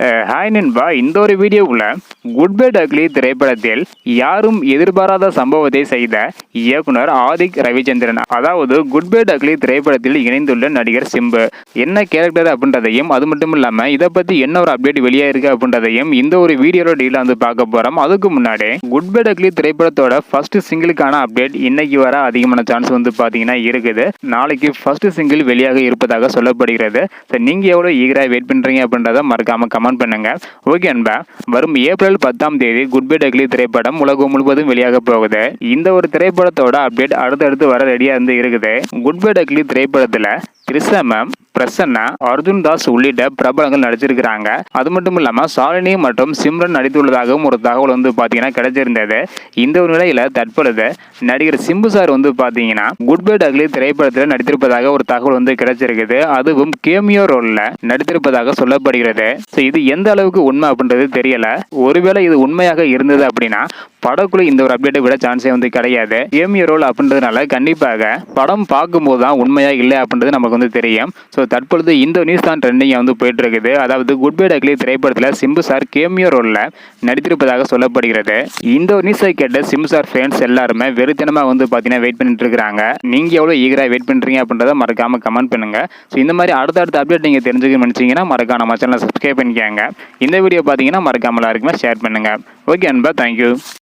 Hi நண்பா இந்த ஒரு வீடியோவில் குட் பை டக்லி திரைப்படத்தில் யாரும் எதிர்பாராத சம்பவத்தை செய்த இயக்குனர் ஆதிக் ரவிச்சந்திரன். அதாவது குட் பை டக்லி திரைப்படத்தில் இணைந்துள்ள நடிகர் சிம்பு. என்ன கேரக்டர் அப்படின்றதையும் அது மட்டும் இல்லாமல் இதை பற்றி என்ன ஒரு அப்டேட் வெளியே இருக்கு அப்படின்றதையும் இந்த ஒரு வீடியோட டீலாக வந்து பார்க்க போகிறோம் அதுக்கு முன்னாடி குட் பை டக்லி திரைப்படத்தோட ஃபர்ஸ்ட் சிங்கிளுக்கான அப்டேட் இன்னைக்கு வர அதிகமான சான்ஸ் வந்து பார்த்தீங்கன்னா இருக்குது. நாளைக்கு ஃபர்ஸ்ட் சிங்கிள் வெளியாக இருப்பதாக சொல்லப்படுகிறது. நீங்கள் எவ்வளோ ஈகராக வெயிட் பண்ணுறீங்க அப்படின்றத மறக்காமல் கமெண்ட் பண்ணுங்க. ஓகே அன்பா வரும் ஏப்ரல் பத்தாம் தேதி குட் பை டக்லி திரைப்படம் உலகம் முழுவதும் வெளியாக போகுது. இந்த ஒரு திரைப்படத்தோட அப்டேட் அடுத்தடுத்து வர ரெடியாக இருந்து இருக்குது. குட் பை டக்லி திரைப்படத்தில் கிருஷ்ண மேம் பிரசன்னா அர்ஜுன் தாஸ் உள்ளிட்ட பிரபலங்கள் நடிச்சிருக்கிறாங்க அது மட்டும் இல்லாம சாலினி மற்றும் சிம்ரன் நடித்துள்ளதாகவும் ஒரு தகவல் வந்து பாத்தீங்கன்னா கிடைச்சிருந்தது. இந்த ஒரு நிலையில தற்பொழுது நடிகர் சிம்பு சார் வந்து பாத்தீங்கன்னா குட் பை டக்லி திரைப்படத்தில் நடித்திருப்பதாக ஒரு தகவல் வந்து கிடைச்சிருக்குது. அதுவும் கேமியோ ரோல்ல நடித்திருப்பதாக சொல்லப்படுகிறது. ஸோ இது எந்த அளவுக்கு உண்மை அப்படின்றது தெரியல. ஒருவேளை இது உண்மையாக இருந்தது அப்படின்னா படக்குழு இந்த ஒரு அப்டேட்டை விட சான்ஸே வந்து கிடையாது. கேமியோ ரோல் அப்படின்றதுனால கண்டிப்பாக படம் பார்க்கும்போது தான் உண்மையா இல்லை அப்படின்றது நமக்கு வந்து தெரியும். ஸோ தற்பொழுது இந்த நியூஸ் தான் ட்ரெண்டிங் வந்து போயிட்டு இருக்குது அதாவது குட் பை டக்லி திரைப்படத்தில் சிம்பு சார் கேமியோ ரோலில் நடித்திருப்பதாக சொல்லப்படுகிறது. இந்த ஒரு நியூஸை கேட்ட சிம்பு சார் ஃபேன்ஸ் எல்லாருமே வெறித்தனமாக வந்து பார்த்தீங்கன்னா வெயிட் பண்ணிட்டு இருக்கிறாங்க. நீங்கள் எவ்வளோ ஈகராக வெயிட் பண்ணுறீங்க அப்படின்றத மறக்காம கமெண்ட் பண்ணுங்க. ஸோ இந்த மாதிரி அடுத்தடுத்த அப்டேட் நீங்கள் தெரிஞ்சுக்க நினச்சிங்கன்னா மறக்காம நம்ம சேனலை சப்ஸ்கிரைப் பண்ணிக்கோங்க. இந்த வீடியோ பார்த்தீங்கன்னா மறக்காமல் எல்லாருக்குமே ஷேர் பண்ணுங்கள் ஓகே அன்பா தேங்க்யூ